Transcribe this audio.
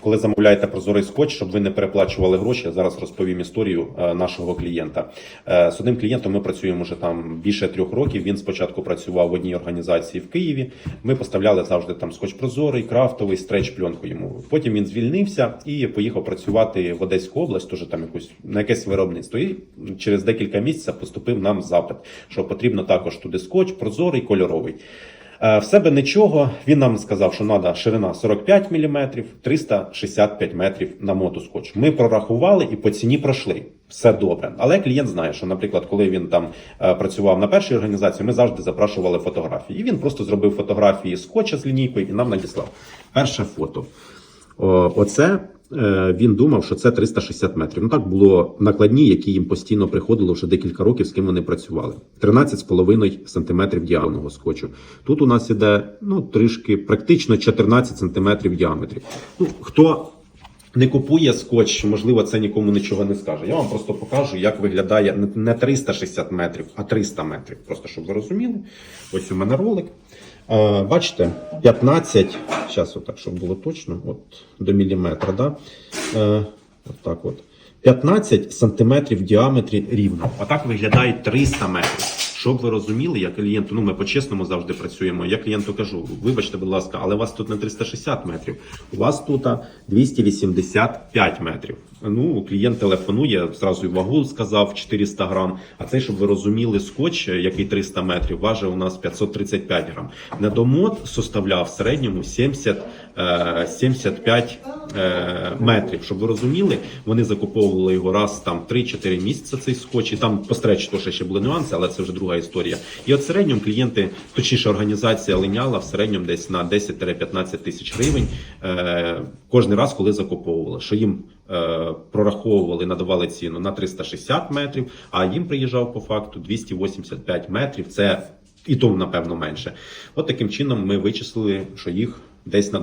Коли замовляєте прозорий скотч, щоб ви не переплачували гроші, я зараз розповім історію е, нашого клієнта. Е, З одним клієнтом ми працюємо вже там більше трьох років. Він спочатку працював в одній організації в Києві. Ми поставляли завжди там скотч прозорий, крафтовий, стреч пленку йому. Потім він звільнився і поїхав працювати в Одеську область, теж там якусь на якесь виробництво. І через декілька місяців поступив нам запит, що потрібно також туди скотч, прозорий, кольоровий. Е, В себе нічого. Він нам сказав, що треба ширина 45 мм, 365 метрів на мотоскотч. Ми прорахували і по ціні пройшли. Все добре. Але клієнт знає, що, наприклад, коли він там е, працював на першій організації, ми завжди запрашували фотографії. І він просто зробив фотографії скотча з лінійкою і нам надіслав. Перше фото. О, Оце е, він думав, що це 360 метрів. Ну так було накладні, які їм постійно приходило вже декілька років, з ким вони працювали. 13,5 сантиметрів діаметрного скотчу. Тут у нас іде ну трішки практично 14 сантиметрів діаметрів. Ну хто не купує скотч, можливо, це нікому нічого не скаже. Я вам просто покажу, як виглядає не 360 метрів, а 300 метрів. Просто щоб ви розуміли. Ось у мене ролик. Е, бачите, 15, зараз отак, щоб було точно, от до міліметра, да? Е, так от. 15 сантиметрів в діаметрі рівно. Отак виглядає 300 метрів. Щоб ви розуміли, я клієнту, ну ми по-чесному завжди працюємо. Я клієнту кажу: вибачте, будь ласка, але у вас тут не 360 метрів, у вас тут а, 285 метрів. Ну, клієнт телефонує, зразу і вагу сказав 400 грам. А цей, щоб ви розуміли, скотч, який 300 метрів, важить у нас 535 грам. Недомот составляв в середньому 70, е, 75 е, метрів. Щоб ви розуміли, вони закуповували його раз там 3-4 місяці цей скотч, і там по стречу теж ще були нюанси, але це вже друга історія. І от в середньому клієнти, точніше організація линяла в середньому десь на 10-15 тисяч гривень е, кожен раз, коли закуповували. Що їм е, прораховували, надавали ціну на 360 метрів, а їм приїжджав по факту 285 метрів. Це і то, напевно, менше. От таким чином ми вичислили, що їх десь на